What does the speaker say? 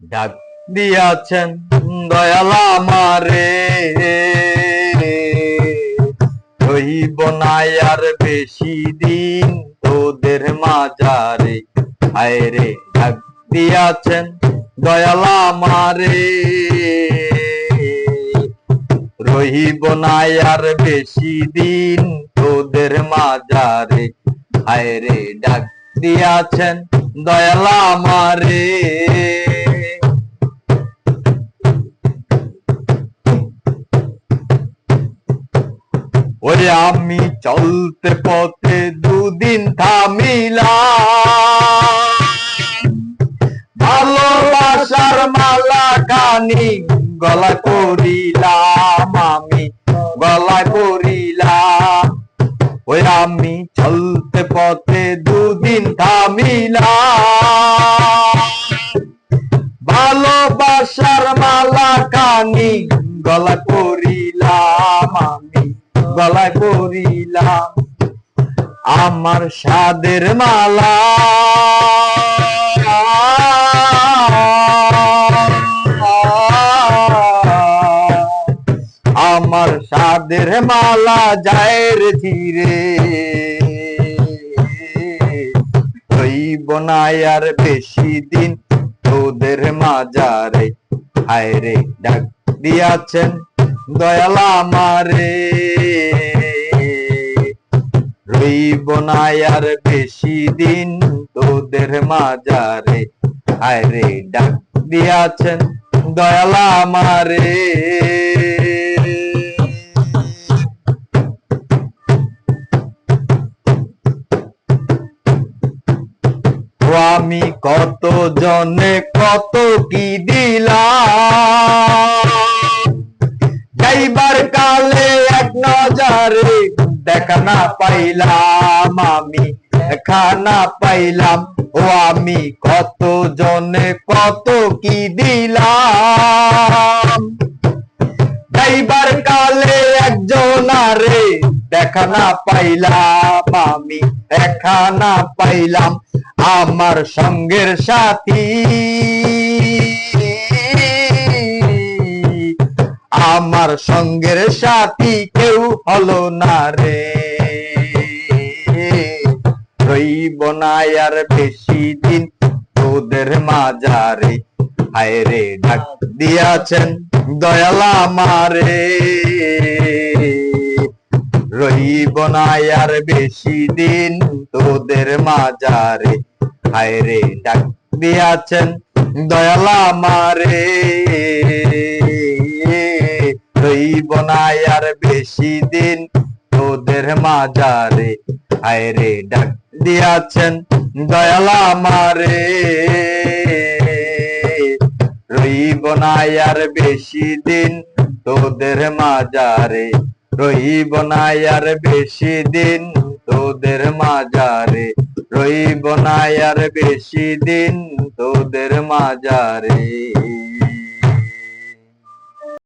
ডাক দিয়াছেন, দয়ালা মারে রহিব না আর বেশি দিন তোদের মাজারে হায় রে, ডাক দিয়াছেন, দয়ালা মারে রহিব না আর বেশি দিন তোদের মাজারে হায় রে, ডাক দিয়াছেন দয়ালা মারে ওরে আমি চলতে পথে দুদিন থামিলাম। ভালোবাসার মালা কানি গলা করিলাম আমি, গলা করিলাম ওই আমি চলতে পথে দুদিন থামিলাম। ভালোবাসার মালা কানি, গলা করিলাম আমি, গলা করিলাম। আমার সাদের মালা। আমার সাদের মালা যায় রে ধীরে না আর বেশি দিন তোদের মাজারে। হায় রে, ডাক দিয়াছেন দয়ালা মারে রইব না আর বেশি দিন তোদের মাজারে। হায় রে, ডাক দিয়াছেন দয়ালা মারে আমি কত জনে কত কি দিলাম? যাইবার কালে এক নজরে দেখা না পাইলাম, আমি দেখা না পাইলাম, ও আমি কত জনে কত কি দিলাম? যাইবার কালে একজন আরে দেখা না পাইলাম, আমি দেখা না পাইলাম আমার সঙ্গের সাথী আমার সঙ্গের সাথী কেউ হলো না রে। রইব না আর বেশি দিন তোদের মাজারে হায় রে, ডাক দিয়াছেন দয়ালা মারে রহিব না আর বেশি দিন তোদের মাজারে হায় রে ডাক দিয়াছেন, দয়ালা মারে রহিব না আর বেশি দিন তোদের মাজারে। হায় রে ডাক দিয়াছেন, দয়ালা মারে রহিব না আর বেশি দিন তোদের মাজারে। রহিব না আর বেশি দিন তোদের মাজারে। রহিব না আর বেশি দিন তোদের মাজারে